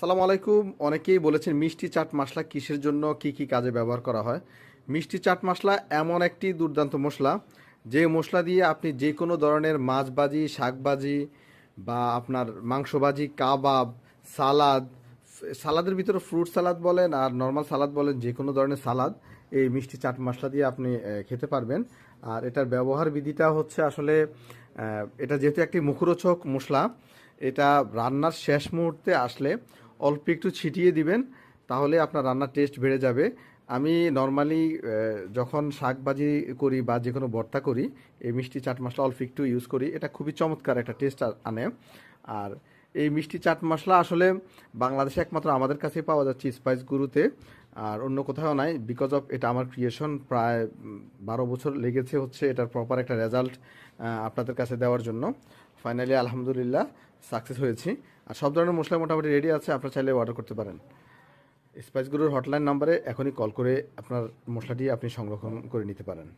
সালাম আলাইকুম। অনেকেই বলেছেন মিষ্টি চাট মশলা কিসের জন্য কি কি কাজে ব্যবহার করা হয়? মিষ্টি চাট মশলা এমন একটি দুর্দান্ত মশলা, যে মশলা দিয়ে আপনি যে কোনো ধরনের মাছ ভাজি শাক বা আপনার মাংস ভাজি কাবাব, সালাদ, সালাদের ভিতরে ফ্রুট সালাদ বলেন আর নর্মাল সালাদ বলেন যে কোনো ধরনের সালাদ এই মিষ্টি চাট মশলা দিয়ে আপনি খেতে পারবেন। আর এটার ব্যবহার বিধিটা হচ্ছে আসলে এটা যেহেতু একটি মুখরোচক মশলা, এটা রান্নার শেষ মুহূর্তে আসলে অল্প একটু ছিটিয়ে দিবেন, তাহলে আপনার রান্নার টেস্ট বেড়ে যাবে। আমি নর্মালি যখন শাক ভাজি করি বা যে কোনো ভর্তা করি, এই মিষ্টি চাট মশলা অল্প একটু ইউজ করি। এটা খুবই চমৎকার একটা টেস্ট আনে। আর এই মিষ্টি চাট মশলা আসলে বাংলাদেশে একমাত্র আমাদের কাছেই পাওয়া যাচ্ছে স্পাইস গুরুতে আর অন্য কোথাও নাই। বিকজ অফ এটা আমার ক্রিয়েশন প্রায় বারো বছর লেগেছে হচ্ছে এটার প্রপার একটা রেজাল্ট আপনাদের কাছে দেওয়ার জন্য। ফাইনালি আলহামদুলিল্লাহ সাকসেস হয়েছি। আর সব ধরনের মশলা মোটামুটি রেডি আছে, আপনারা চাইলে অর্ডার করতে পারেন। স্পাইসগুলোর হটলাইন নাম্বারে এখনই কল করে আপনার মশলাটি আপনি সংরক্ষণ করে নিতে পারেন।